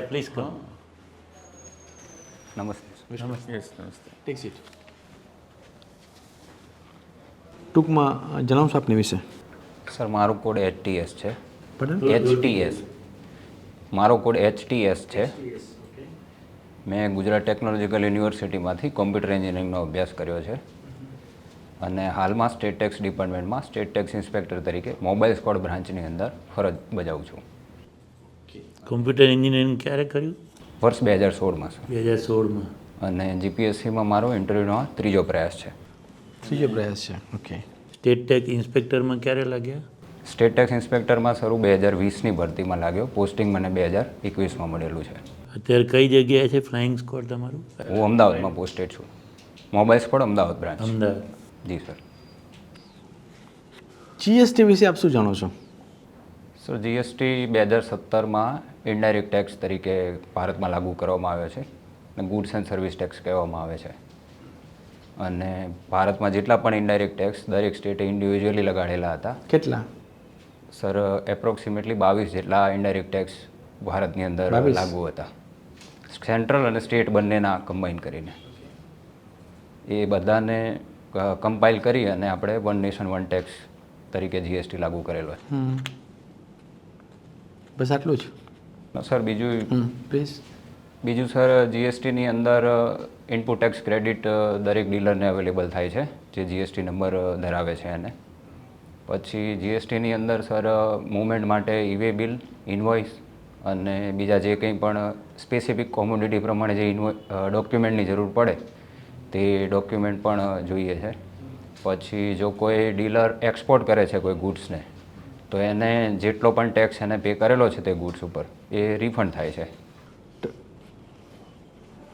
Yeah, please come. નમસ્તે Yes, namaste. Take seat ટૂંકમાં જણાવશો આપની વિશે? સર મારો કોડ એચટીએસ છે. પટેલ એચટીએસ મારો કોડ એચટીએસ છે. મેં ગુજરાત ટેકનોલોજીકલ યુનિવર્સિટીમાંથી કોમ્પ્યુટર એન્જિનિયરિંગનો અભ્યાસ કર્યો છે. અને હાલમાં સ્ટેટ ટેક્સ ડિપાર્ટમેન્ટમાં સ્ટેટ ટેક્સ ઇન્સ્પેક્ટર તરીકે મોબાઈલ સ્કોડ બ્રાન્ચની અંદર ફરજ બજાવું છું. કોમ્પ્યુટર એન્જિનિયરિંગ ક્યારે કર્યું? વર્ષ બે હજાર સોળમાં સર. બે હજાર સોળમાં. અને જીપીએસસીમાં મારો ઇન્ટરવ્યૂનો ત્રીજો પ્રયાસ છે. ત્રીજો પ્રયાસ છે ઓકે. સ્ટેટ ટેક ઇન્સ્પેક્ટરમાં ક્યારે લાગ્યા? સ્ટેટ ટેક્સ ઇન્સ્પેક્ટરમાં શરૂ બે હજાર વીસની ભરતીમાં લાગ્યો. પોસ્ટિંગ મને બે હજાર એકવીસમાં મળેલું છે. અત્યારે કઈ જગ્યાએ છે ફ્લાઇંગ સ્કોડ તમારું? હું અમદાવાદમાં પોસ્ટેડ છું. Mobile squad Ahmedabad branch. Ahmedabad. જી સર. જીએસટી વિશે આપ શું જાણો છો? સર જીએસટી બે હજાર સત્તરમાં ઇનડાયરેક્ટ ટેક્સ તરીકે ભારતમાં લાગુ કરવામાં આવ્યો છે અને ગુડ્સ એન્ડ સર્વિસ ટેક્સ કહેવામાં આવે છે. અને ભારતમાં જેટલા પણ ઇનડાયરેક્ટ ટેક્સ દરેક સ્ટેટે ઇન્ડિવિજ્યુઅલી લગાડેલા હતા. કેટલા? સર એપ્રોક્સિમેટલી બાવીસ જેટલા ઇનડાયરેક્ટ ટેક્સ ભારતની અંદર લાગુ હતા. સેન્ટ્રલ અને સ્ટેટ બંનેના કમ્બાઈન કરીને. એ બધાને કમ્પાઇલ કરી અને આપણે વન નેશન વન ટેક્સ તરીકે જીએસટી લાગુ કરેલો છે. બસ આટલું જ. સર બીજું પ્લીઝ બીજું સર જીએસટીની અંદર ઇનપુટ ટેક્સ ક્રેડિટ દરેક ડીલરને અવેલેબલ થાય છે જે જીએસટી નંબર ધરાવે છે એને. પછી જીએસટીની અંદર સર મુવમેન્ટ માટે ઈવે બિલ ઇન્વોઇસ અને બીજા જે કંઈ પણ સ્પેસિફિક કોમ્યુનિટી પ્રમાણે જે ઇન્વો ડોક્યુમેન્ટની જરૂર પડે તે ડોક્યુમેન્ટ પણ જોઈએ છે. પછી જો કોઈ ડીલર એક્સપોર્ટ કરે છે કોઈ ગુડ્સને તો એને જેટલો પણ ટેક્સ એને પે કરેલો છે તે ગુડ્સ ઉપર એ રિફંડ થાય છે.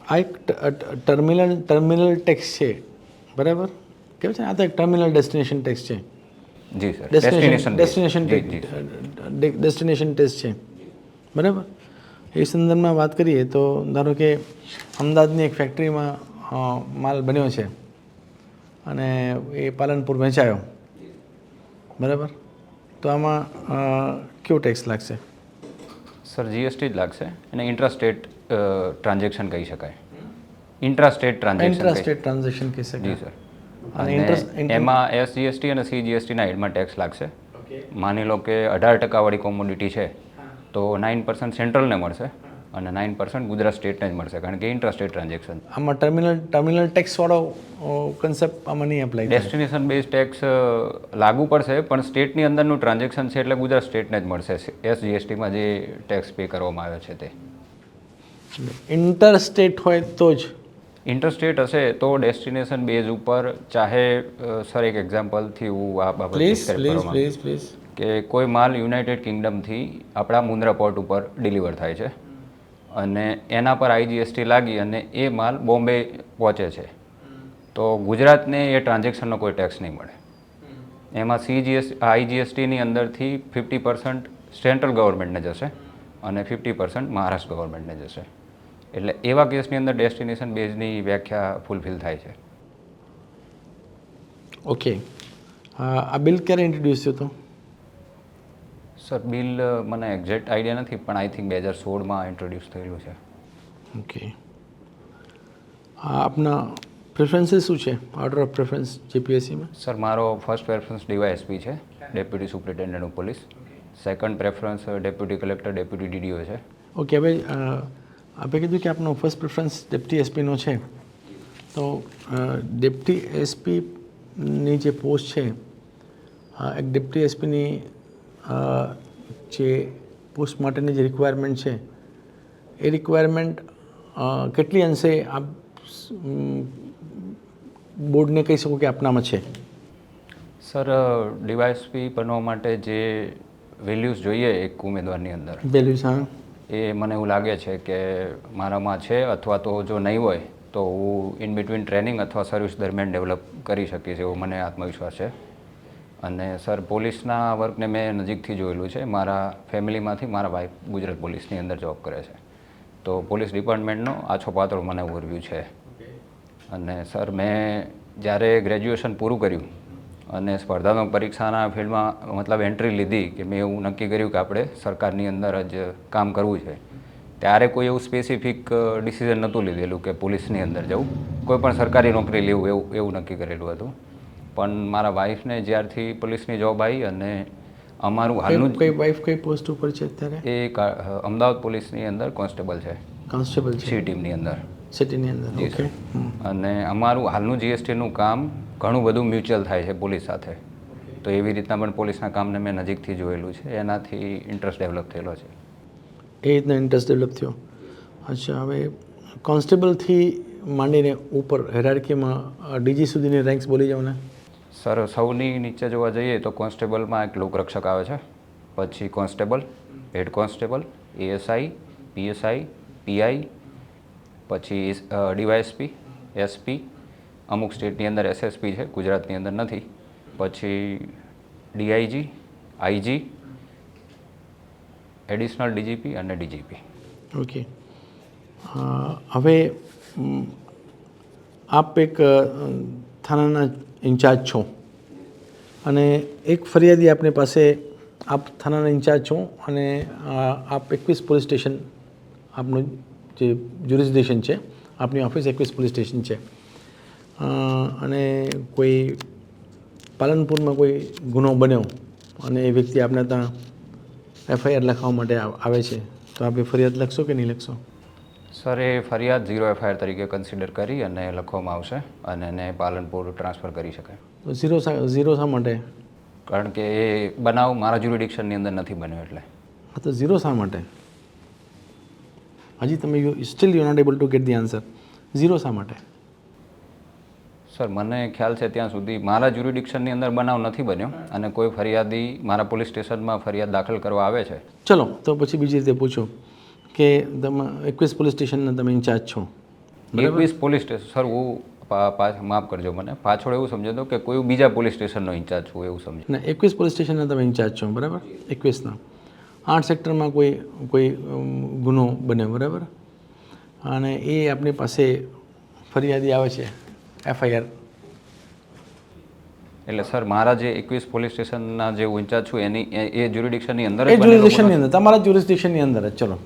આ એક ટર્મિનલ ટર્મિનલ ટેક્સ છે. બરાબર? કેવું છે? આ તો એક ટર્મિનલ ડેસ્ટિનેશન ટેક્સ છે. જી sir. Destination destination destination tax છે. બરાબર? એ સંદર્ભમાં વાત કરીએ તો ધારો કે અમદાવાદની એક ફેક્ટરીમાં માલ બન્યો છે અને એ પાલનપુર વેચાયો. બરાબર? તો આમાં કયો ટેક્સ લાગશે? સર જીએસટી જ લાગશે અને ઇન્ટ્રાસ્ટેટ ટ્રાન્ઝેક્શન કહી શકાય. ઇન્ટ્રાસ્ટેટ ટ્રાન્ઝેક્શન ઇન્ટ્રાસ્ટેટ ટ્રાન્ઝેક્શન કહી જી સર. અને એમાં એસ જીએસટી અને સી જીએસટીના હેડમાં ટેક્સ લાગશે. માની લો કે અઢાર ટકાવાળી કોમોડિટી છે તો નાઇન પર્સન્ટ સેન્ટ્રલને મળશે. અને નાઇન પર્સન્ટ ગુજરાત સ્ટેટને જ મળશે કારણ કે ઇન્ટ્રાસ્ટેટ ટ્રાન્ઝેક્શન આમાં ટર્મિનલ ટર્મિનલ ટેક્સવાળો કન્સેપ્ટ આમાં નહીં એપ્લાય ડેસ્ટિનેશન બેઝ ટેક્સ લાગુ પડશે પણ સ્ટેટની અંદરનું ટ્રાન્ઝેક્શન છે એટલે ગુજરાત સ્ટેટને જ મળશે. એસ જીએસટીમાં જે ટેક્સ પે કરવામાં આવ્યો છે તે. ઇન્ટરસ્ટેટ હોય તો જ. ઇન્ટરસ્ટેટ હશે તો ડેસ્ટિનેશન બેઝ ઉપર ચાહે સર એક એક્ઝામ્પલથી હું આ બાબત પ્લીઝ પ્લીઝ કે કોઈ માલ યુનાઇટેડ કિંગડમથી આપણા મુન્દ્રા પોર્ટ ઉપર ડિલિવર થાય છે. અને એના પર આઈજીએસટી લાગી અને એ માલ બોમ્બે પહોંચે છે. તો ગુજરાતને એ ટ્રાન્ઝેક્શનનો કોઈ ટેક્સ નહીં મળે. એમાં સીજીએસ, આઈજીએસટીની અંદરથી ફિફ્ટી પર્સન્ટ સેન્ટ્રલ ગવર્મેન્ટને જશે અને ફિફ્ટી પર્સન્ટ મહારાષ્ટ્ર ગવર્મેન્ટને જશે. એટલે એવા કેસની અંદર ડેસ્ટિનેશન બેઝની વ્યાખ્યા ફૂલફિલ થાય છે. ઓકે. આ બિલ ક્યારે ઇન્ટ્રોડ્યુસ થયો હતો? સર બિલ મને એક્ઝેક્ટ આઈડિયા નથી પણ આઈ થિંક બે હજાર સોળમાં ઇન્ટ્રોડ્યુસ થયેલું છે. ઓકે. આપના પ્રેફરન્સીસ શું છે? ઓર્ડર ઓફ પ્રેફરન્સ જીપીએસસીમાં સર મારો ફર્સ્ટ પ્રેફરન્સ ડીવાયએસપી છે deputy superintendent of police. Second preference deputy collector deputy DDO છે. ઓકે હવે આપણે આપે કીધું કે આપનો ફર્સ્ટ પ્રેફરન્સ ડેપ્ટી એસપીનો છે. તો ડેપ્ટી એસપીની જે પોસ્ટ છે એક ડેપ્ટી એસપીની જે પોસ્ટ માટેની જે રિક્વાયરમેન્ટ છે એ રિક્વાયરમેન્ટ કેટલી અંશે આપ બોર્ડને કહી શકો કે આપનામાં છે? સર ડીવાયએસપી બનવા માટે જે વેલ્યુઝ જોઈએ એક ઉમેદવારની અંદર વેલ્યુઝ હા. એ મને એવું લાગે છે કે મારામાં છે અથવા તો જો નહીં હોય તો હું ઇન બિટવીન ટ્રેનિંગ અથવા સર્વિસ દરમિયાન ડેવલપ કરી શકીશ એવો મને આત્મવિશ્વાસ છે. અને સર પોલીસના વર્કને મેં નજીકથી જોયેલું છે. મારા ફેમિલીમાંથી મારા વાઈફ ગુજરાત પોલીસની અંદર જોબ કરે છે. તો પોલીસ ડિપાર્ટમેન્ટનો આછો પાતળો મને ઓવરવ્યૂ છે. અને સર મેં જ્યારે ગ્રેજ્યુએશન પૂરું કર્યું અને સ્પર્ધાત્મક પરીક્ષાના ફિલ્ડમાં મતલબ એન્ટ્રી લીધી કે મેં એવું નક્કી કર્યું કે આપણે સરકારની અંદર જ કામ કરવું છે. ત્યારે કોઈ એવું સ્પેસિફિક ડિસિઝન નહોતું લીધેલું કે પોલીસની અંદર જવું. કોઈ પણ સરકારી નોકરી લેવું એવું એવું નક્કી કરેલું હતું. પણ મારા વાઈફને જ્યારથી પોલીસની જોબ આવી અને અમારું હાલનું કઈ વાઈફ કઈ પોસ્ટ ઉપર છે અત્યારે? એ અમદાવાદ પોલીસની અંદર કોન્સ્ટેબલ છે. કોન્સ્ટેબલ છે. સી ટીમની અંદર. સિટીની અંદર ઓકે અને અમારું હાલનું જીએસટીનું કામ ઘણું બધું મ્યુચ્યુઅલ થાય છે પોલીસ સાથે. તો એવી રીતના પણ પોલીસના કામને મેં નજીકથી જોયેલું છે. એનાથી ઇન્ટરેસ્ટ ડેવલપ થયેલો છે. એ રીતના ઇન્ટરેસ્ટ ડેવલપ થયો. અચ્છા હવે કોન્સ્ટેબલથી માંડીને ઉપર હેરાર્કીમાં ડીજી સુધીની રેન્ક્સ બોલી જાઓ ને. સર, સૌની નીચે જોવા જઈએ તો કોન્સ્ટેબલમાં એક લોકરક્ષક આવે છે. પછી constable, head constable, ASI, PSI, PI, પછી ડીવાયએસપી, એસપી, અમુક સ્ટેટની અંદર એસએસપી છે, ગુજરાતની અંદર નથી. પછી ડીઆઈજી, આઈજી, એડિશનલ ડીજીપી અને ડીજીપી. ઓકે. હવે આપ એક થાનાના ઇન્ચાર્જ છો. અને એક ફરિયાદી આપની પાસે, આપ થાનાના ઇન્ચાર્જ છો અને આપ એકવીસ પોલીસ સ્ટેશન, આપનું જે જ્યુરિસ્ડિક્શન છે, આપની ઓફિસ એકવીસ પોલીસ સ્ટેશન છે. અને કોઈ પાલનપુરમાં કોઈ ગુનો બન્યો અને એ વ્યક્તિ આપને ત્યાં એફઆઈઆર લખવા માટે આવે છે, તો આપે ફરિયાદ લખશો કે નહીં લખશો? સર એ ફરિયાદ ઝીરો એફઆઈઆર તરીકે કન્સિડર કરી અને લખવામાં આવશે અને એને પાલનપુર ટ્રાન્સફર કરી શકાય. તો ઝીરો ઝીરો શા માટે? કારણ કે એ બનાવ મારા જ્યુરિડિક્શનની અંદર નથી બન્યો એટલે. હા તો ઝીરો શા માટે? હજી તમે you still you not able to get the answer zero શા માટે? સર મને ખ્યાલ છે ત્યાં સુધી મારા જ્યુરિડિક્શનની અંદર બનાવ નથી બન્યો અને કોઈ ફરિયાદી મારા પોલીસ સ્ટેશનમાં ફરિયાદ દાખલ કરવા આવે છે. ચલો તો પછી બીજી રીતે પૂછો. કે તમે એકવીસ પોલીસ સ્ટેશનના તમે ઇન્ચાર્જ છો? એકવીસ પોલીસ સ્ટેશન સર હું માફ કરજો મને. પાછળ એવું સમજો કે કોઈ બીજા પોલીસ સ્ટેશનનો ઇન્ચાર્જ છું એવું સમજો. ને એકવીસ પોલીસ સ્ટેશનના તમે ઇન્ચાર્જ છો બરાબર? એકવીસના. આઠ સેક્ટરમાં કોઈ કોઈ ગુનો બન્યો બરાબર? અને એ આપણી પાસે ફરિયાદી આવે છે એફઆઈઆર. એટલે સર મારા જે એકવીસ પોલીસ સ્ટેશનના જે ઇન્ચાર્જ છું એની એ- જ્યુરિડિક્શનની અંદર એ જ બનેલો ગુનો જ્યુરિસ્ડિક્શનની અંદર તમારા જ્યુરિસ્ડિક્શનની અંદર જ ચલો.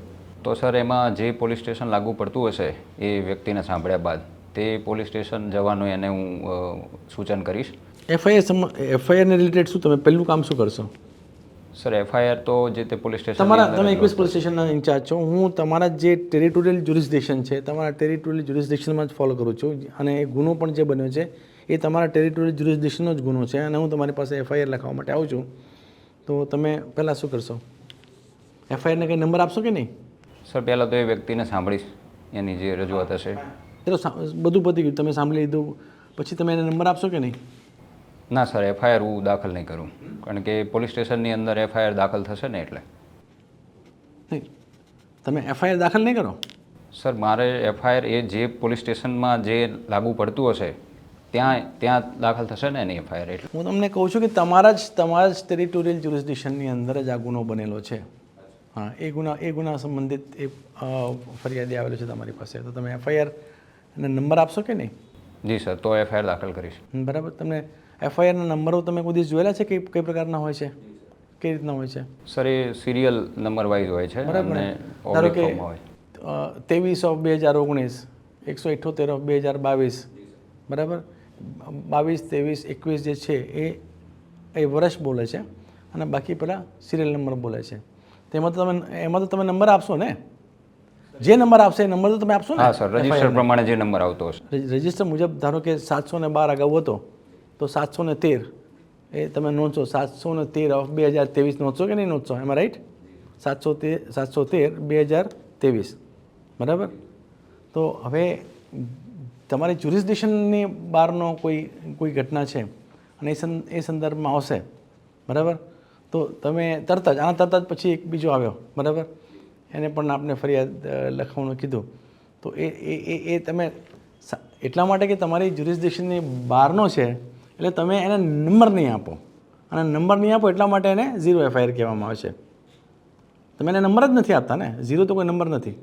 તો સર એમાં જે પોલીસ સ્ટેશન લાગુ પડતું હશે એ વ્યક્તિને સાંભળ્યા બાદ તે પોલીસ સ્ટેશન જવાનું એને હું સૂચન કરીશ. એફઆઈઆર એફઆઈઆરને રિલેટેડ શું? તમે પહેલું કામ શું કરશો? સર એફઆઈઆર તો જે તે પોલીસ સ્ટેશન તમારા તમે એકવીસ પોલીસ સ્ટેશનના ઇન્ચાર્જ છો. હું તમારા જે ટેરિટોરિયલ જ્યુરિસ્ડિક્શન છે તમારા ટેરિટોરિયલ જ્યુરિસ્ડિક્શનમાં જ ફોલો કરું છું. અને એ ગુનો પણ જે બન્યો છે એ તમારા ટેરિટોરિયલ જ્યુરિસ્ડિક્શનનો જ ગુનો છે. અને હું તમારી પાસે એફઆઈઆર લખવા માટે આવું છું. તો તમે પહેલાં શું કરશો? એફઆઈઆરને કંઈ નંબર આપશો કે નહીં? સર પહેલાં તો એ વ્યક્તિને સાંભળીશ. એની જે રજૂઆત હશે. એ તો બધું પતી ગયું. તમે સાંભળી લીધું. પછી તમે એને નંબર આપશો કે નહીં? ના સર એફઆઈઆર હું દાખલ નહીં કરું. કારણ કે પોલીસ સ્ટેશનની અંદર એફઆઈઆર દાખલ થશે ને એટલે. નહીં. તમે એફઆઈઆર દાખલ નહીં કરો? સર મારે એફઆઈઆર એ જે પોલીસ સ્ટેશનમાં જે લાગુ પડતું હશે ત્યાં ત્યાં દાખલ થશે ને એની એફઆઈઆર એટલે. હું તમને કહું છું કે તમારા જ તમારા જ ટેરિટોરિયલ જ્યુરિસ્ડિક્શનની અંદર જ આ ગુનો બનેલો છે. હા એ ગુના એ ગુના સંબંધિત એ ફરિયાદી આવેલો છે તમારી પાસે. તો તમે એફઆઈઆર અને નંબર આપશો કે નહીં? જી સર તો એફઆઈઆર દાખલ કરીશ. બરાબર. તમને એફઆઈઆરના નંબરો તમે કોઈ દિવસ જોયેલા છે કે કઈ પ્રકારના હોય છે? કઈ રીતના હોય છે? સર એ સિરિયલ નંબર વાઇઝ હોય છે બરાબર? ધારો કે ત્રેવીસ ઓફ બે હજાર ઓગણીસ એકસો ઇઠ્ઠોતેર ઓફ બે હજાર બાવીસ બરાબર? બાવીસ ત્રેવીસ એકવીસ જે છે એ એ વર્ષ બોલે છે અને બાકી પેલા સિરિયલ નંબર બોલે છે. તેમાં તો તમે એમાં તો તમે નંબર આપશો ને? જે નંબર આપશે એ નંબર તો તમે આપશો ને? હા સર. રજિસ્ટર પ્રમાણે જે નંબર આવતો હશે. રજિ- રજિસ્ટર મુજબ ધારો કે સાતસો ને બાર અગાઉ હતો તો સાતસો ને તેર. એ તમે નોંધશો સાતસો ને તેર ઓફ બે હજાર ત્રેવીસ નોંધશો કે નહીં નોંધશો? એમાં રાઈટ સાતસો તેર સાતસો તેર બે હજાર ત્રેવીસ. બરાબર? તો હવે તમારી જ્યુરિસ્ડિક્શનની બહારનો કોઈ કોઈ ઘટના છે અને એ સંદર્ભમાં આવશે. બરાબર? તો તમે તરત જ, આના તરત જ પછી એક બીજો આવ્યો, બરાબર? એને પણ આપને ફરિયાદ લખવાનું કીધું. તો એ એ એ તમે એટલા માટે કે તમારી જ્યુરિસ્ડિક્શનની બહારનો છે, એટલે તમે એને નંબર નહીં આપો. અને નંબર નહીં આપો એટલા માટે એને ઝીરો એફઆઈઆર કહેવામાં આવે છે. તમે એને નંબર જ નથી આપતા ને? ઝીરો તો કોઈ નંબર નથી.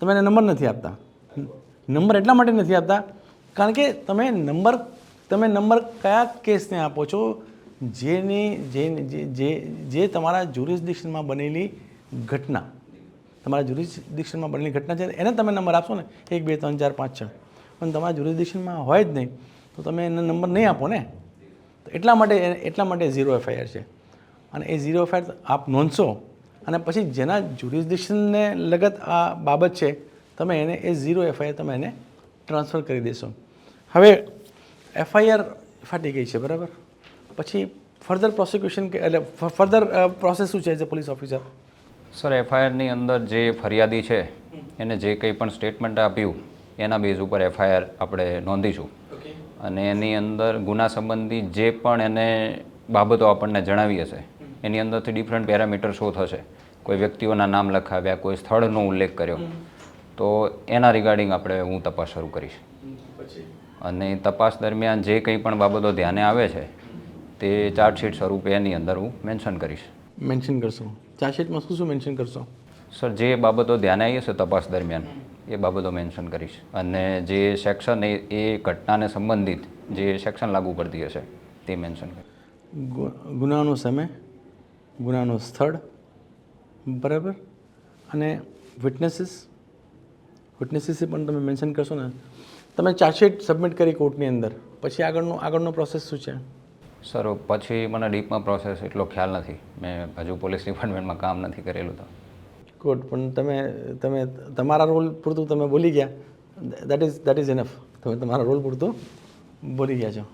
તમે એને નંબર નથી આપતા. નંબર એટલા માટે નથી આપતા, કારણ કે તમે નંબર તમે નંબર કયા કેસને આપો છો? જેની, જે જે, જે- તમારા જ્યુરિસ્ડિક્શનમાં બનેલી ઘટના, તમારા જ્યુરિસ્ડિક્શનમાં બનેલી ઘટના છે, એને તમે નંબર આપશો ને, એક, બે, ત્રણ, ચાર, પાંચ, છ. પણ તમારા જ્યુરિસ્ડિક્શનમાં હોય જ નહીં, તો તમે એને નંબર નહીં આપો ને. તો એટલા માટે એટલા માટે ઝીરો એફઆઈઆર છે. અને એ ઝીરો એફઆઈઆર આપ નોંધશો, અને પછી જેના જ્યુરિસ્ડિક્શનને લગત આ બાબત છે, તમે એને, એ ઝીરો એફઆઈઆર તમે એને ટ્રાન્સફર કરી દેશો. હવે એફઆઈઆર ફાટી ગઈ છે, બરાબર? પછી ફર્ધર પ્રોસિક્યુશન કે એટલે ફર્ધર પ્રોસેસ શું છે as a police officer sir એફઆઈઆરની અંદર જે ફરિયાદી છે એને જે કંઈ પણ સ્ટેટમેન્ટ આપ્યું એના બેઝ ઉપર એફઆઈઆર આપણે નોંધીશું. અને એની અંદર ગુના સંબંધી જે પણ એને બાબતો આપણને જણાવી હશે એની અંદરથી ડિફરન્ટ પેરામીટર શો થશે. કોઈ વ્યક્તિઓના નામ લખાવ્યા કોઈ સ્થળનો ઉલ્લેખ કર્યો. તો એના રિગાર્ડિંગ આપણે હું તપાસ શરૂ કરીશ. અને તપાસ દરમિયાન જે કંઈ પણ બાબતો ધ્યાને આવે છે તે ચાર્જશીટ સ્વરૂપે એની અંદર હું મેન્શન કરીશ. મેન્શન કરશો. ચાર્જશીટમાં શું શું મેન્શન કરશો? સર જે બાબતો ધ્યાને આવી હશે તપાસ દરમિયાન એ બાબતો મેન્શન કરીશ. અને જે સેક્શન એ એ ઘટનાને સંબંધિત જે સેક્શન લાગુ પડતી હશે તે મેન્શન કરીશ. ગુ- ગુનાનો સમય ગુનાનું સ્થળ બરાબર? અને વિટનેસીસ વિટનેસીસ પણ તમે મેન્શન કરશો ને? તમે ચાર્જશીટ સબમિટ કરી કોર્ટની અંદર. પછી આગળનો આગળનો પ્રોસેસ શું છે? સર પછી મને ડીપમાં પ્રોસેસ એટલો ખ્યાલ નથી. મેં હજુ પોલીસ ડિપાર્ટમેન્ટમાં કામ નથી કરેલું તો. ગુડ પણ તમે તમે તમારા રોલ પૂરતું તમે બોલી ગયા. That is that is enough તમે તમારા રોલ પૂરતું બોલી ગયા છો.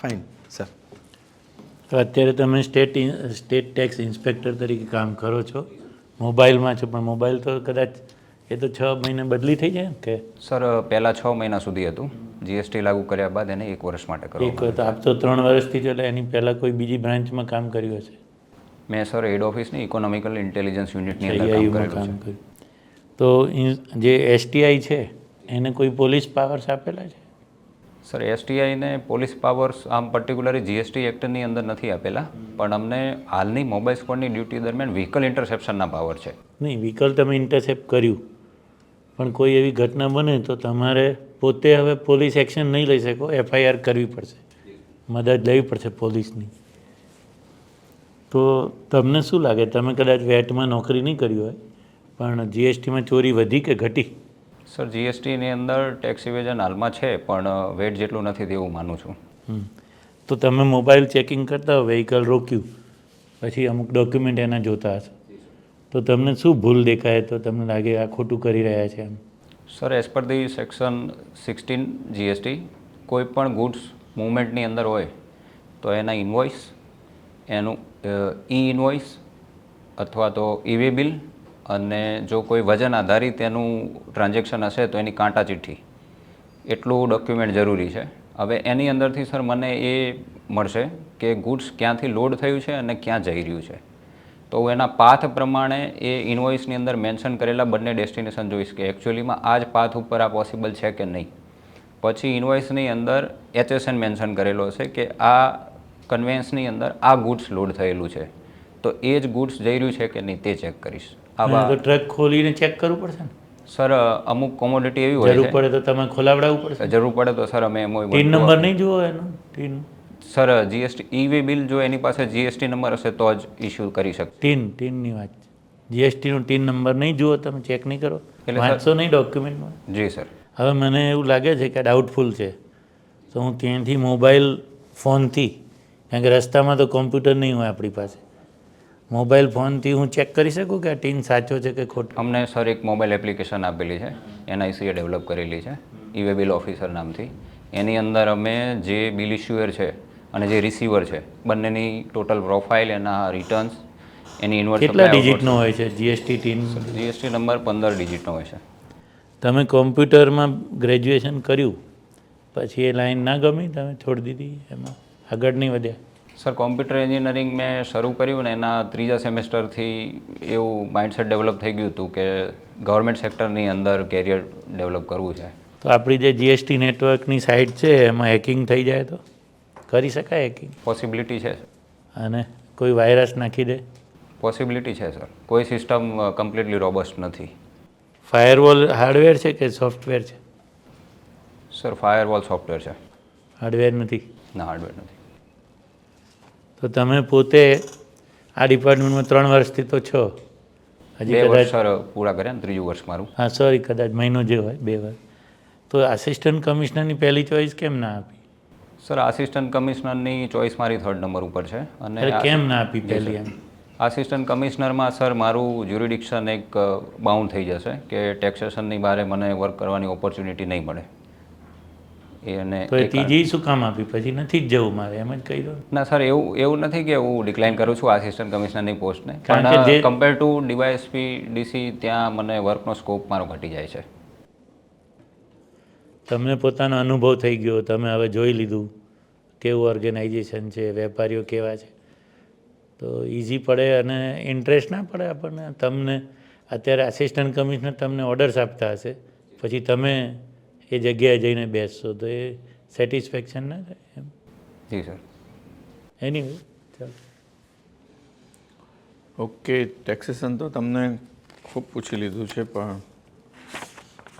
ફાઇન સર તો અત્યારે તમે સ્ટેટ સ્ટેટ ટેક્સ ઇન્સ્પેક્ટર તરીકે કામ કરો છો. મોબાઈલમાં છો પણ મોબાઈલ તો કદાચ એ તો છ મહિને બદલી થઈ જાય કે? સર પહેલાં છ મહિના સુધી હતું. જીએસટી લાગુ કર્યા બાદ એને એક વર્ષ માટે કરો એક આપ તો ત્રણ વર્ષથી એટલે એની પહેલાં કોઈ બીજી બ્રાન્ચમાં કામ કર્યું હશે? મેં સર હેડ ઓફિસની ઇકોનોમિકલ ઇન્ટેલિજન્સ યુનિટની અંદર કામ છે. કર્યું. તો જે એસટીઆઈ છે એને કોઈ પોલીસ પાવર્સ આપેલા છે? સર એસટીઆઈને પોલીસ પાવર્સ આમ પર્ટિક્યુલરલી જીએસટી એક્ટની અંદર નથી આપેલા પણ અમને હાલની મોબાઈલ સ્કોડની ડ્યુટી દરમિયાન વ્હીકલ ઇન્ટરસેપ્શનના પાવર છે. નહીં વ્હીકલ તમે ઇન્ટરસેપ્ટ કર્યું. પણ કોઈ એવી ઘટના બને તો તમારે પોતે હવે પોલીસ એક્શન નહીં લઈ શકો એફઆઈઆર કરવી પડશે. મદદ લેવી પડશે પોલીસની. તો તમને શું લાગે? તમે કદાચ વેટમાં નોકરી નહીં કરી હોય પણ જીએસટીમાં ચોરી વધી કે ઘટી? સર જીએસટીની અંદર ટેક્સ ઇવેઝન હાલમાં છે પણ વેટ જેટલું નથી તેવું માનું છું. તો તમે મોબાઈલ ચેકિંગ કરતા હો વેહિકલ રોક્યું પછી અમુક ડોક્યુમેન્ટ એના જોતા હશો. તો તમને શું ભૂલ દેખાય? તો તમને લાગે આ ખોટું કરી રહ્યા છે એમ. Sir as per the section sixteen GST કોઈ પણ ગુડ્સ મુવમેન્ટની અંદર હોય, તો એના ઇન્વોઇસ એનું ઈ ઇન્વોઇસ અથવા તો ઈવે બિલ અને જો કોઈ વજન આધારિત એનું ટ્રાન્ઝેક્શન હશે, તો એની કાંટા ચિઠ્ઠી. એટલું ડોક્યુમેન્ટ જરૂરી છે. હવે એની અંદરથી સર મને એ મળશે કે ગુડ્સ ક્યાંથી લોડ થયું છે અને ક્યાં જઈ રહ્યું છે. તો હું એના પાથ પ્રમાણે એ ઇન્વોઇસની અંદર મેન્શન કરેલા બંને ડેસ્ટિનેશન જોઈશ કે એકચ્યુઅલીમાં આ જ પાથ ઉપર આ પોસિબલ છે કે નહીં. પછી ઇન્વોઇસની અંદર એચએસએન મેન્શન કરેલો છે કે આ કન્વેન્સની અંદર આ ગુડ્સ લોડ થયેલું છે. તો એ જ ગુડ્સ જઈ રહ્યું છે કે નહીં તે ચેક કરીશ. આવા ટ્રક ખોલીને ચેક કરવું પડશે ને? સર અમુક કોમોડિટી એવી હોય જરૂર પડે તો તમે ખોલાવડાવવું પડશે. જરૂર પડે તો સર અમે એમ ટીન નંબર નહીં જુઓ એનો? TIN sir GST e way bill જો એની પાસે જીએસટી નંબર હશે તો જ ઇસ્યુ કરી શકે ટીન ટીનની વાત જીએસટીનો ટીન નંબર નહીં જુઓ તમે ચેક નહીં કરો. વાંચશો નહીં ડોક્યુમેન્ટમાં જી સર. હવે મને એવું લાગે છે કે ડાઉટફુલ છે. તો હું ત્યાંથી મોબાઈલ ફોનથી કારણ કે રસ્તામાં તો કોમ્પ્યુટર નહીં હોય આપણી પાસે. મોબાઈલ ફોનથી હું ચેક કરી શકું કે આ ટીન સાચો છે કે ખોટો? અમને સર એક મોબાઈલ એપ્લિકેશન આપેલી છે. એનઆઈસીએ ડેવલપ કરેલી છે. ઈવે બિલ ઓફિસર નામથી. એની અંદર અમે જે બિલ ઇસ્યુઅર છે અને જે રિસીવર છે બંનેની ટોટલ પ્રોફાઇલ એના રિટર્ન્સ એની ઇન્વર્સ કેટલા ડિજિટનો હોય છે? જીએસટી ટીન જીએસટી નંબર પંદર ડિજિટનો હોય છે. તમે કોમ્પ્યુટરમાં ગ્રેજ્યુએશન કર્યું પછી એ લાઈન ના ગમી તમે છોડી દીધી એમાં આગળ નહીં વધ્યા? સર કોમ્પ્યુટર એન્જિનિયરિંગ મેં શરૂ કર્યું ને એના ત્રીજા સેમેસ્ટરથી એવું માઇન્ડસેટ ડેવલપ થઈ ગયું હતું કે ગવર્મેન્ટ સેક્ટરની અંદર કેરિયર ડેવલપ કરવું છે. તો આપણી જે જીએસટી નેટવર્કની સાઇટ છે એમાં હેકિંગ થઈ જાય તો? કરી શકાય હેકિંગ પોસિબિલિટી છે અને કોઈ વાયરસ નાખી દે? પોસિબિલિટી છે સર કોઈ સિસ્ટમ કમ્પ્લીટલી રોબસ્ટ નથી. ફાયરવોલ હાર્ડવેર છે કે સોફ્ટવેર છે? સર ફાયરવોલ સોફ્ટવેર છે. હાર્ડવેર નથી? ના હાર્ડવેર નથી. તો તમે પોતે આ ડિપાર્ટમેન્ટમાં ત્રણ વર્ષથી તો છો. હજી કદાચ સર પૂરા કર્યા ને ત્રીજું વર્ષ મારું. હા સોરી કદાચ મહિનો જે હોય બે વર્ષ. તો આસિસ્ટન્ટ કમિશનરની પહેલી ચોઈસ કેમ ના આપી? સર આસિસ્ટન્ટ કમિશનરની ચોઈસ મારી થર્ડ નંબર ઉપર છે. અને કેમ ના આપી પહેલી એમ? આસિસ્ટન્ટ કમિશનરમાં સર મારું જ્યુરિડિક્શન એક બાઉન્ડ થઈ જશે કે ટેક્સેશનની બારે મને વર્ક કરવાની ઓપોર્ચ્યુનિટી નહીં મળે. એ અને તો ત્રીજી શું કામ આપી પછી નથી જ જવું મારે એમ જ કહી દો ના. સર એવું એવું નથી કે હું ડિક્લાઇન કરું છું આસિસ્ટન્ટ કમિશનરની પોસ્ટને કારણ કે કમ્પેર ટુ ડીવાયએસપી ડીસી ત્યાં મને વર્કનો સ્કોપ મારો ઘટી જાય છે. તમને પોતાનો અનુભવ થઈ ગયો તમે હવે જોઈ લીધું કેવું ઓર્ગેનાઇઝેશન છે વેપારીઓ કેવા છે. તો ઇઝી પડે અને ઇન્ટરેસ્ટ ના પડે આપણને. તમને અત્યારે આસિસ્ટન્ટ કમિશનર તમને ઓર્ડર્સ આપતા હશે પછી તમે એ જગ્યાએ જઈને બેસશો તો એ સેટિસ્ફેક્શન ના થાય એમ. જી સર એની ચાલો. ઓકે ટેક્સેશન તો તમને ખૂબ પૂછી લીધું છે પણ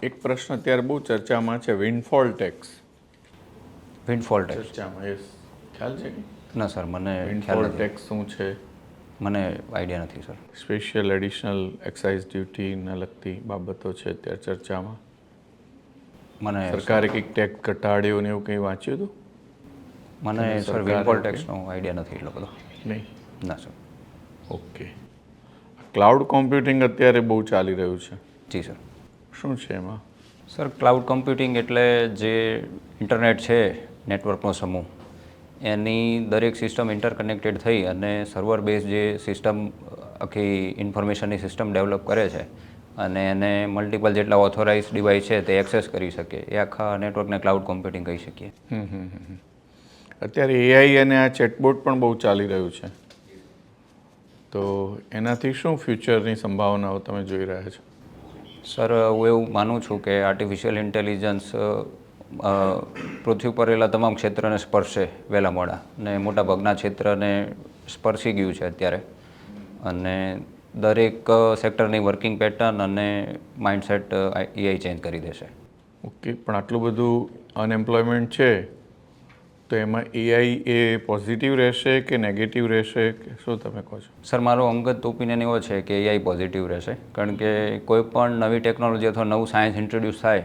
એક પ્રશ્ન અત્યારે બહુ ચર્ચામાં છે વિન્ડફોલ ટેક્સ વિન્ડફોલ ટેક્સ ચર્ચામાં યસ ખ્યાલ છે ના સર મને વિન્ડફોલ ટેક્સ શું છે? મને આઈડિયા નથી સર. સ્પેશિયલ એડિશનલ એક્સાઇઝ ડ્યુટીને લગતી બાબતો છે અત્યારે ચર્ચામાં. મને સરકારે કંઈક ટેક્સ ઘટાડ્યો ને એવું કંઈ વાંચ્યું હતું? મને સર વિન્ડફોલ ટેક્સનો આઈડિયા નથી એટલો બધો. નહીં? ના સર. ઓકે ક્લાઉડ કોમ્પ્યુટિંગ અત્યારે બહુ ચાલી રહ્યું છે. જી સર. શું છે એમાં? સર ક્લાઉડ કમ્પ્યુટિંગ એટલે જે ઇન્ટરનેટ છે નેટવર્કનો સમૂહ એની દરેક સિસ્ટમ ઇન્ટરકનેક્ટેડ થઈ અને સર્વર બેઝ જે સિસ્ટમ આખી ઇન્ફોર્મેશનની સિસ્ટમ ડેવલપ કરે છે અને એને મલ્ટિપલ જેટલા ઓથોરાઇઝ ડિવાઇસ છે તે એક્સેસ કરી શકે. એ આખા નેટવર્કને ક્લાઉડ કમ્પ્યુટિંગ કહી શકીએ. હમ હમ હમ. અત્યારે એઆઈ અને આ ચેટબોટ પણ બહુ ચાલી રહ્યું છે. તો એનાથી શું ફ્યુચરની સંભાવનાઓ તમે જોઈ રહ્યા છો? સર, હું એવું માનું છું કે આર્ટિફિશિયલ ઇન્ટેલિજન્સ પૃથ્વી પર રહેલા તમામ ક્ષેત્રને સ્પર્શે વહેલા મોડા ને મોટાભાગના ક્ષેત્રને સ્પર્શી ગયું છે અત્યારે. અને દરેક સેક્ટરની વર્કિંગ પેટર્ન અને માઇન્ડસેટ એઆઈ ચેન્જ કરી દેશે. ઓકે, પણ આટલું બધું અનએમ્પ્લોયમેન્ટ છે તો એમાં એઆઈ એ પોઝિટિવ રહેશે કે નેગેટિવ રહેશે? કે શું તમે કહો છો? સર મારો અંગત ઓપિનિયન એવો છે કે એઆઈ પોઝિટિવ રહેશે. કારણ કે કોઈ પણ નવી ટેકનોલોજી અથવા નવું સાયન્સ ઇન્ટ્રોડ્યુસ થાય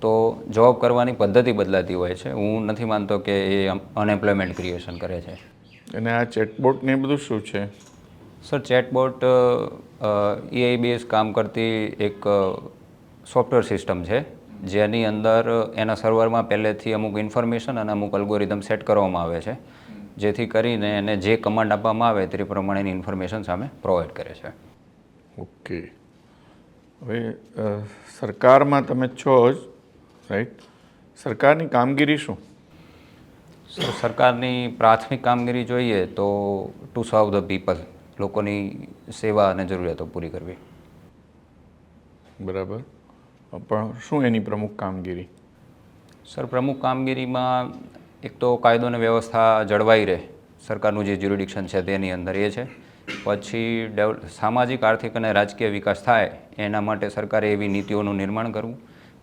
તો જોબ કરવાની પદ્ધતિ બદલાતી હોય છે. હું નથી માનતો કે એ અનએમ્પ્લોયમેન્ટ ક્રિએશન કરે છે. અને આ ચેટબોટ ને બધું શું છે? સર ચેટબોટ એઆઈ બેઝ કામ કરતી એક સોફ્ટવેર સિસ્ટમ છે. જેની અંદર એના સર્વરમાં પહેલેથી અમુક ઇન્ફોર્મેશન અને અમુક અલ્ગોરિધમ સેટ કરવામાં આવે છે. જેથી કરીને એને જે કમાન્ડ આપવામાં આવે તે પ્રમાણેની ઇન્ફોર્મેશન સામે પ્રોવાઈડ કરે છે. ઓકે હવે સરકારમાં તમે છો જ રાઈટ સરકારની કામગીરી શું? સરકારની પ્રાથમિક કામગીરી જોઈએ તો ટુ સર્વ ધ પીપલ લોકોની સેવા અને જરૂરિયાતો પૂરી કરવી. બરાબર. પણ શું એની પ્રમુખ કામગીરી? સર પ્રમુખ કામગીરીમાં એક તો કાયદો અને વ્યવસ્થા જળવાઈ રહે. સરકારનું જે જ્યુરિડિક્શન છે તેની અંદર એ છે. પછી સામાજિક આર્થિક અને રાજકીય વિકાસ થાય એના માટે સરકારે એવી નીતિઓનું નિર્માણ કરવું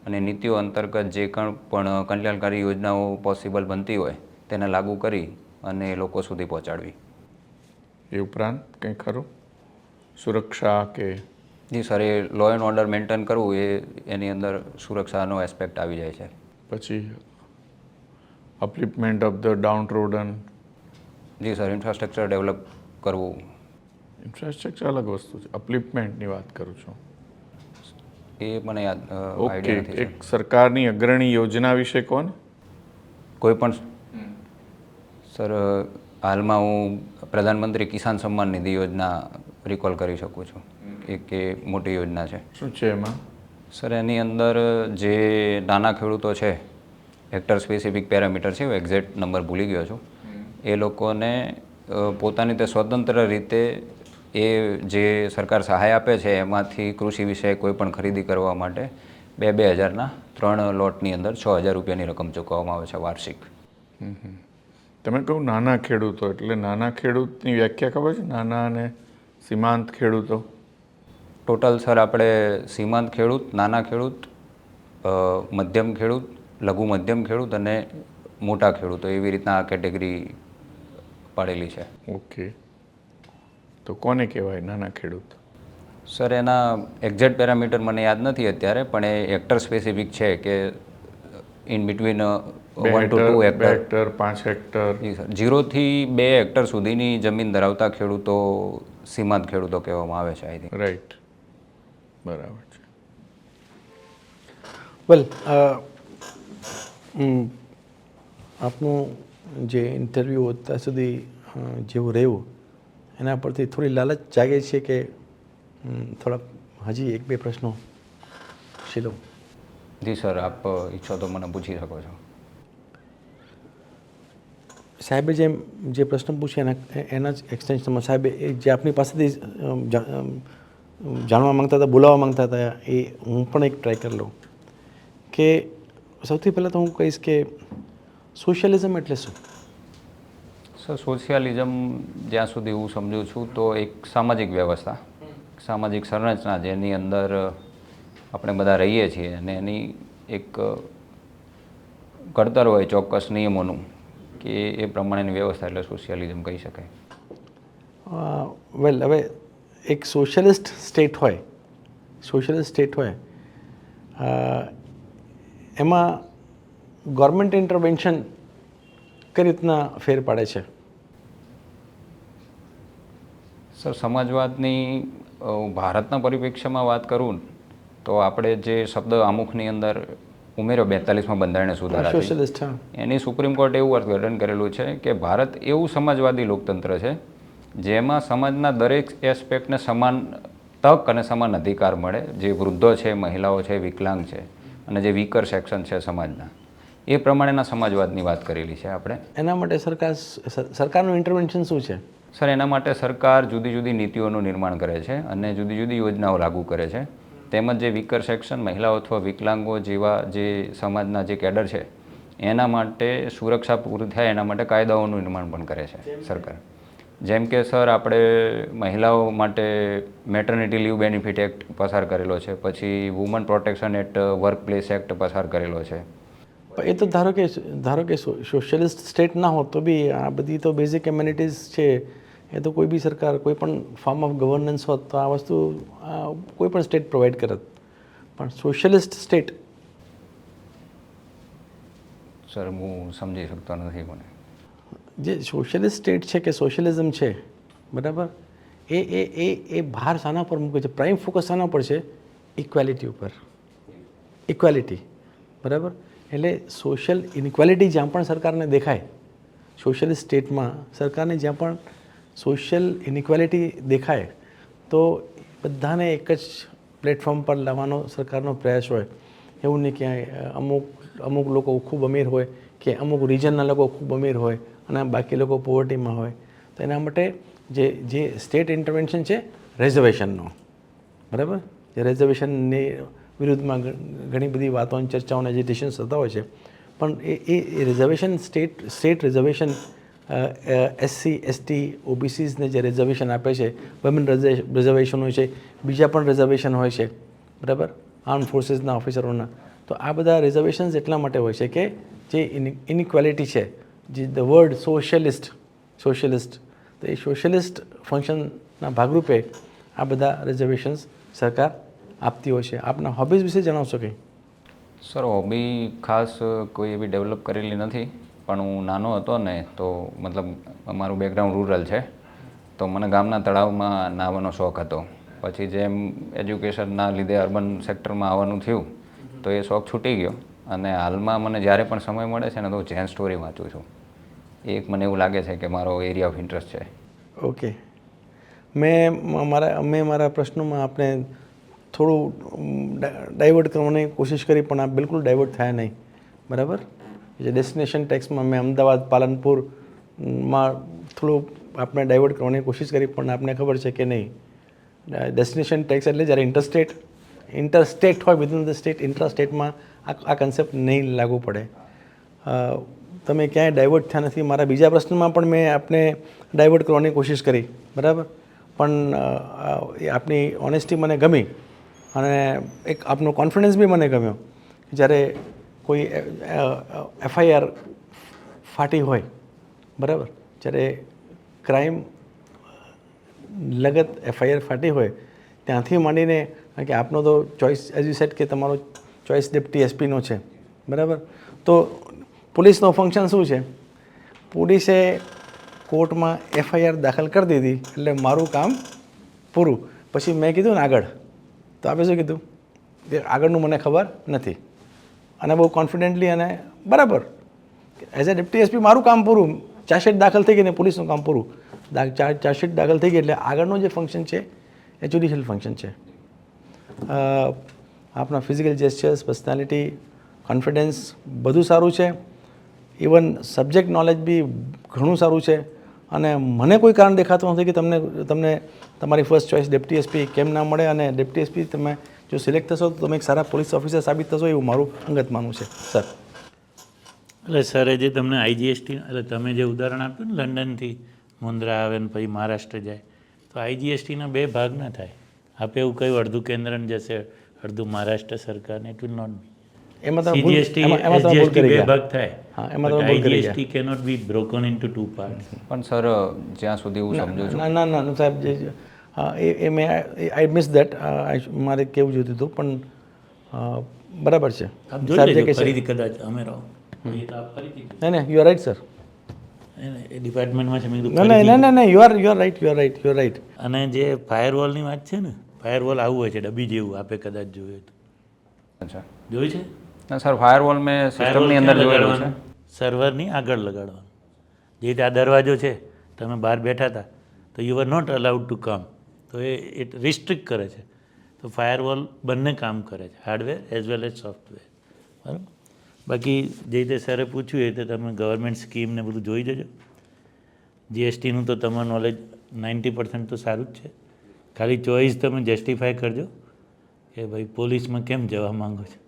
અને નીતિઓ અંતર્ગત જે પણ કલ્યાણકારી યોજનાઓ પોસિબલ બનતી હોય તેને લાગુ કરી અને લોકો સુધી પહોંચાડવી. એ ઉપરાંત કંઈ ખરું? સુરક્ષા કે જી સર એ લો એન્ડ ઓર્ડર મેન્ટેન કરવું એ એની અંદર સુરક્ષાનો એસ્પેક્ટ આવી જાય છે. પછી upliftment of the downtrodden જી સર ઇન્ફ્રાસ્ટ્રક્ચર ડેવલપ કરવું. ઇન્ફ્રાસ્ટ્રક્ચર અલગ વસ્તુ છે. અપલિપમેન્ટની વાત કરું છું. એ મને યાદ ઓકે એક સરકારની અગ્રણી યોજના વિશે કોણ? કોઈ પણ સર હાલમાં હું પ્રધાનમંત્રી કિસાન સન્માન નિધિ યોજના રિકોલ કરી શકું છું. એક એ મોટી યોજના છે. શું છે એમાં? સર એની અંદર જે નાના ખેડૂતો છે હેક્ટર સ્પેસિફિક પેરામીટર છે એક્ઝેક્ટ નંબર ભૂલી ગયો છું. એ લોકોને પોતાની રીતે સ્વતંત્ર રીતે એ જે સરકાર સહાય આપે છે એમાંથી કૃષિ વિશે કોઈ પણ ખરીદી કરવા માટે બે બે હજારના ત્રણ લોટની અંદર છ હજાર રૂપિયાની રકમ ચૂકવવામાં આવે છે વાર્ષિક. તમે કહું નાના ખેડૂતો એટલે નાના ખેડૂતની વ્યાખ્યા ખબર છે? નાના અને સીમાંત ખેડૂતો. ટોટલ સર આપણે સીમાંત ખેડૂત નાના ખેડૂત મધ્યમ ખેડૂત લઘુ મધ્યમ ખેડૂત અને મોટા ખેડૂતો એવી રીતના આ કેટેગરી પાડેલી છે. ઓકે તો કોને કહેવાય નાના ખેડૂત? સર એના એક્ઝેક્ટ પેરામીટર મને યાદ નથી અત્યારે પણ એ એક્ટર સ્પેસિફિક છે કે in between one to two hectare બે હેક્ટર હેક્ટર પાંચ હેક્ટર જીરોથી બે હેક્ટર સુધીની જમીન ધરાવતા ખેડૂતો સીમાંત ખેડૂતો કહેવામાં આવે છે આઈ થિંક રાઈટ બરાબર છે. વેલ આપનું જે ઇન્ટરવ્યૂ અત્યાર સુધી જેવું રહ્યું એના પરથી થોડી લાલચ જાગે છે કે થોડાક થોડા હજી એક બે પ્રશ્નો શીલો જી સર આપ ઈચ્છો તો મને પૂછી શકો છો. સાહેબે જેમ જે પ્રશ્ન પૂછ્યા એના એના જ એક્સટેન્શનમાં સાહેબે એ જે આપની પાસેથી જાણવા માંગતા હતા બોલાવવા માંગતા હતા એ હું પણ એક ટ્રાય કરી લઉં. કે સૌથી પહેલાં તો હું કહીશ કે સોશિયલિઝમ એટલે શું? સર સોશિયાલિઝમ જ્યાં સુધી હું સમજુ છું તો એક સામાજિક વ્યવસ્થા સામાજિક સંરચના જેની અંદર આપણે બધા રહીએ છીએ અને એની એક ઘડતર હોય ચોક્કસ નિયમોનું કે એ પ્રમાણેની વ્યવસ્થા એટલે સોશિયાલિઝમ કહી શકાય. વેલ હવે એક સોશિયલિસ્ટ સ્ટેટ હોય સોશિયલિસ્ટ સ્ટેટ હોય એમાં ગવર્મેન્ટ ઇન્ટરવેન્શન કઈ રીતના ફેર પાડે છે? સર સમાજવાદની ભારતના પરિપ્રેક્ષ્યમાં વાત કરું તો આપણે જે શબ્દ આમુખની અંદર ઉમેર્યો બેતાલીસમાં બંધારણીય સુધારા સોશિયલિસ્ટ એની સુપ્રીમ કોર્ટે એવું અર્થઘટન કરેલું છે કે ભારત એવું સમાજવાદી લોકતંત્ર છે જેમાં સમાજના દરેક એસ્પેક્ટને સમાન તક અને સમાન અધિકાર મળે. જે વૃદ્ધો છે મહિલાઓ છે વિકલાંગ છે અને જે વીકર સેક્શન છે સમાજના. એ પ્રમાણેના સમાજવાદની વાત કરેલી છે આપણે. એના માટે સરકાર સરકારનું ઇન્ટરવેન્શન શું છે? સર એના માટે સરકાર જુદી જુદી નીતિઓનું નિર્માણ કરે છે અને જુદી જુદી યોજનાઓ લાગુ કરે છે. તેમજ જે વીકર સેક્શન મહિલાઓ અથવા વિકલાંગો જેવા જે સમાજના જે કેડર છે એના માટે સુરક્ષા પૂરી થાય એના માટે કાયદાઓનું નિર્માણ પણ કરે છે સરકાર. જેમ કે સર આપણે મહિલાઓ માટે મેટર્નિટી લીવ બેનિફિટ એક્ટ પસાર કરેલો છે પછી woman protection act workplace act પસાર કરેલો છે. એ તો ધારો કે ધારો કે સોશિયલિસ્ટ સ્ટેટ ના હોત તો બી આ બધી તો બેઝિક એમ્યુનિટીઝ છે એ તો કોઈ બી સરકાર કોઈ પણ ફોર્મ ઓફ ગવર્નન્સ હોત તો આ વસ્તુ કોઈ પણ સ્ટેટ પ્રોવાઈડ કરત. પણ સોશિયલિસ્ટ સ્ટેટ સર હું સમજી શકતો નથી મને. જે સોશિયલિસ્ટ સ્ટેટ છે કે સોશિયલિઝમ છે, બરાબર? એ એ એ એ ભાર શાના પર મૂકે છે. પ્રાઇમ ફોકસ શાના પર છે? ઇક્વાલિટી ઉપર. ઇક્વાલિટી બરાબર? એટલે સોશિયલ ઇનક્વાલિટી જ્યાં પણ સરકારને દેખાય સોશિયલિસ્ટ સ્ટેટમાં સરકારને જ્યાં પણ સોશિયલ ઇનઇક્વાલિટી દેખાય, તો બધાને એક જ પ્લેટફોર્મ પર લાવવાનો સરકારનો પ્રયાસ હોય. એવું નહીં કે અમુક અમુક લોકો ખૂબ અમીર હોય કે અમુક રિજનના લોકો ખૂબ અમીર હોય. અને બાકી લોકો પોવર્ટીમાં હોય, તો એના માટે જે જે સ્ટેટ ઇન્ટરવેન્શન છે રિઝર્વેશનનો બરાબર? જે રિઝર્વેશનની વિરુદ્ધમાં ઘણી બધી વાતો અને ચર્ચાઓ અને થતા હોય છે. પણ એ એ reservation state state reservation SC ST ઓબીસીઝને જે રિઝર્વેશન આપે છે વમેન રિઝર્વેશન હોય છે, બીજા પણ રિઝર્વેશન હોય છે. બરાબર? આર્મ ફોર્સીસના ઓફિસરોના તો આ બધા રિઝર્વેશન્સ એટલા માટે હોય છે કે જે ઇનઇક્વાલિટી છે જે ધ વર્ડ સોશિયલિસ્ટ સોશિયલિસ્ટ તો એ સોશિયલિસ્ટ ફંક્શનના ભાગરૂપે આ બધા રિઝર્વેશન્સ સરકાર આપતી હોય છે. આપના હોબીઝ વિશે જણાવશો કંઈ? સર હોબી ખાસ કોઈ એવી ડેવલપ કરેલી નથી, પણ હું નાનો હતો ને, તો મતલબ અમારું બેકગ્રાઉન્ડ રૂરલ છે, તો મને ગામના તળાવમાં નાહવાનો શોખ હતો. પછી જેમ એજ્યુકેશનના લીધે અર્બન સેક્ટરમાં આવવાનું થયું, તો એ શોખ છૂટી ગયો. અને હાલમાં મને જ્યારે પણ સમય મળે છે ને, તો હું જેન સ્ટોરી વાંચું છું. એક મને એવું લાગે છે કે મારો એરિયા ઓફ ઇન્ટરેસ્ટ છે. ઓકે. મેં મારા મેં મારા પ્રશ્નોમાં આપણે થોડું ડાયવર્ટ કરવાની કોશિશ કરી, પણ આ બિલકુલ ડાયવર્ટ થયા નહીં. બરાબર? જે ડેસ્ટિનેશન ટેક્સમાં મેં અમદાવાદ પાલનપુરમાં થોડું આપણે ડાયવર્ટ કરવાની કોશિશ કરી, પણ આપને ખબર છે કે નહીં. ડેસ્ટિનેશન ટેક્સ એટલે જ્યારે ઇન્ટરસ્ટેટ ઇન્ટરસ્ટેટ હોય વિધિન ધ સ્ટેટ ઇન્ટ્રાસ્ટેટમાં આ આ કન્સેપ્ટ નહીં લાગુ પડે. તમે ક્યાંય ડાયવર્ટ થયા નથી. મારા બીજા પ્રશ્નમાં પણ મેં આપને ડાયવર્ટ કરવાની કોશિશ કરી. બરાબર? પણ આપની ઓનેસ્ટી મને ગમી અને એક આપનો કોન્ફિડન્સ બી મને ગમ્યો જ્યારે કોઈ એફઆઈઆર ફાટી હોય, બરાબર? જ્યારે ક્રાઇમ લગત એફઆઈઆર ફાટી હોય, ત્યાંથી માંડીને, કારણ કે આપનો તો ચોઇસ એઝ યુ સેટ કે તમારો ચોઇસ ડેપ્ટી એસપીનો છે, બરાબર? તો પોલીસનો ફંક્શન શું છે? પોલીસે કોર્ટમાં એફઆઈઆર દાખલ કરી દીધી, એટલે મારું કામ પૂરું. પછી મેં કીધું ને આગળ, તો આપે શું કીધું? કે આગળનું મને ખબર નથી. અને બહુ કોન્ફિડન્ટલી અને બરાબર. એઝ અ ડેપ્ટી એસપી મારું કામ પૂરું. ચાર્જશીટ દાખલ થઈ ગઈ ને પોલીસનું કામ પૂરું. ચાર ચાર્જશીટ દાખલ થઈ ગઈ, એટલે આગળનું જે ફંક્શન છે, એ જ્યુડિશિયલ ફંક્શન છે. આપના ફિઝિકલ જેસ્ચર્સ પર્સનાલિટી કોન્ફિડન્સ બધું સારું છે. ઇવન સબ્જેક્ટ નોલેજ બી ઘણું સારું છે. અને મને કોઈ કારણ દેખાતું નથી કે તમને તમને તમારી ફર્સ્ટ ચોઇસ ડેપ્ટી એસપી કેમ ના મળે અને ડેપ્ટી એસપી તમે જો સિલેક્ટ થશો તો તમે એક સારા પોલીસ ઓફિસર સાબિત થશો એવું મારું અંગત માનવું છે. સર એટલે સરે જે તમને આઈજીએસટી એટલે તમે જે ઉદાહરણ આપ્યું ને લંડનથી મુન્દ્રા આવે ને પછી મહારાષ્ટ્ર જાય, તો આઈજીએસટીના બે ભાગ ના થાય. આપે એવું કહ્યું, અડધું કેન્દ્રને જશે, અડધું મહારાષ્ટ્ર સરકારને ઇટ વિલ નોટ બી એમાં તમે ભૂલ- એમાં- તમે ભૂલ કરી ગયા. ભાગ થાય. હા, એમાં તમે ભૂલ કરી ગયા. Cannot be broken into two part પણ સર જ્યાં સુધી હું સમજુ છું. ના ના ના ના, સાહેબ જે એ એ મેં આઈ મિસ દેટ મારે કેવું જોઈતું હતું પણ બરાબર છે. સાહેબ જે ફરીથી કદાચ અમે રહો. નહીં નહીં યુ આર રાઈટ સર ડિપાર્ટમેન્ટમાં છે મેં કીધું ના ના ના ના you are you are right you are right you are right અને જે ફાયરવોલની વાત છે ને ફાયરવોલ આવું હોય છે ડબ્બી જેવું આપે કદાચ જોયું હતું અચ્છા. જોયું છે? ના સર ફાયરવોલ મેં સિસ્ટમની અંદર જોયેલું છે. સર્વરની આગળ લગાડવાનું. જે રીતે આ દરવાજો છે તમે બહાર બેઠા હતા તો you are not allowed to come તો એ ઇટ રિસ્ટ્રિક્ટ કરે છે. તો ફાયરવોલ બંને કામ કરે છે hardware as well as software બરાબર? બાકી જે રીતે સરે પૂછ્યું એ રીતે તમે ગવર્મેન્ટ સ્કીમ ને બધું જોઈ જજો. જીએસટીનું તો તમારું નોલેજ નાઇન્ટી પર્સન્ટ તો સારું જ છે. ખાલી ચોઈસ તમે જસ્ટિફાય કરજો કે ભાઈ પોલીસમાં કેમ જવા માંગો છો?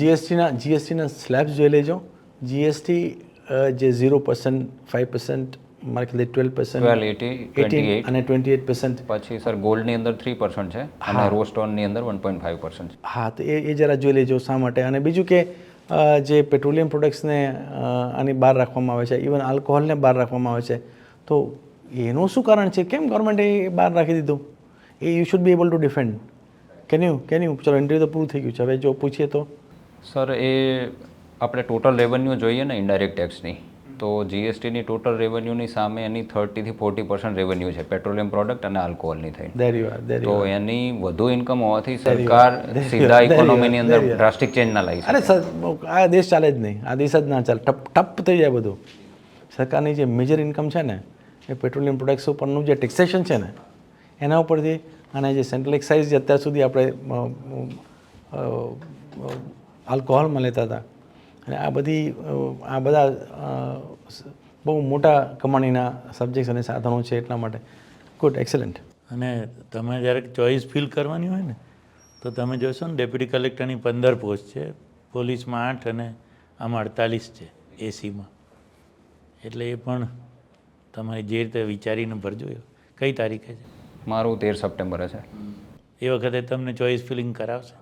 જીએસટીના જીએસટીના સ્લેબ્સ જોઈ લેજો. જીએસટી જે ઝીરો પર્સન્ટ ફાઇવ પર્સન્ટ મારે ખ્યાલ ટ્વેલ્વ પર્સન્ટ 12, 80, 28. અને ટ્વેન્ટી એટ પર્સન્ટ પછી સર ગોલ્ડની અંદર થ્રી પર્સન્ટ છે અને રોસ્ટોનની અંદર વન પોઈન્ટ ફાઈવ પર્સન્ટ છે. હા તો એ એ જરા જોઈ લેજો શા માટે. અને બીજું કે જે પેટ્રોલિયમ પ્રોડક્ટ્સને આની બહાર રાખવામાં આવે છે ઇવન આલ્કોહોલને બહાર રાખવામાં આવે છે તો એનું શું કારણ છે? કેમ ગવર્મેન્ટે એ બહાર રાખી દીધું? એ you should be able to defend can you can you ચલો ઇન્ટરવ્યુ તો પૂરું થઈ ગયું છે. હવે જો પૂછીએ તો? સર એ આપણે ટોટલ રેવન્યુ જોઈએ ને ઇન્ડાયરેક્ટ ટેક્સની તો જીએસટીની ટોટલ રેવન્યુની સામે એની થર્ટીથી ફોર્ટી પર્સન્ટ રેવન્યુ છે પેટ્રોલિયમ પ્રોડક્ટ અને આલ્કોહોલની થઈ. તો એની વધુ ઇન્કમ હોવાથી સરકાર સીધા ઇકોનોમીની અંદર ડ્રાસ્ટિક ચેન્જ ના લાવી અરે સર આ દેશ ચાલે જ નહીં. આ દેશ જ ના ચાલે. ટપ ટપ થઈ જાય બધું. સરકારની જે મેજર ઇન્કમ છે ને એ પેટ્રોલિયમ પ્રોડક્ટ્સ ઉપરનું જે ટેક્સેશન છે ને એના ઉપરથી અને જે સેન્ટ્રલ એક્સાઇઝ અત્યાર સુધી આપણે આલ્કોહોલમાં લેતા હતા. અને આ બધી આ બધા બહુ મોટા કમાણીના સબ્જેક્ટ્સ અને સાધનો છે એટલા માટે. ગુડ એક્સેલન્ટ અને તમે જ્યારે ચોઈસ ફિલ કરવાની હોય ને, તો તમે જોશો ને ડેપ્યુટી કલેક્ટરની પંદર પોસ્ટ છે, પોલીસમાં આઠ અને આમાં અડતાલીસ છે એસીમાં એટલે એ પણ તમારે જે રીતે વિચારીને ભરજો. કઈ તારીખે છે? મારું તેર સપ્ટેમ્બરે છે. એ વખતે તમને ચોઈસ ફિલિંગ કરાવશે?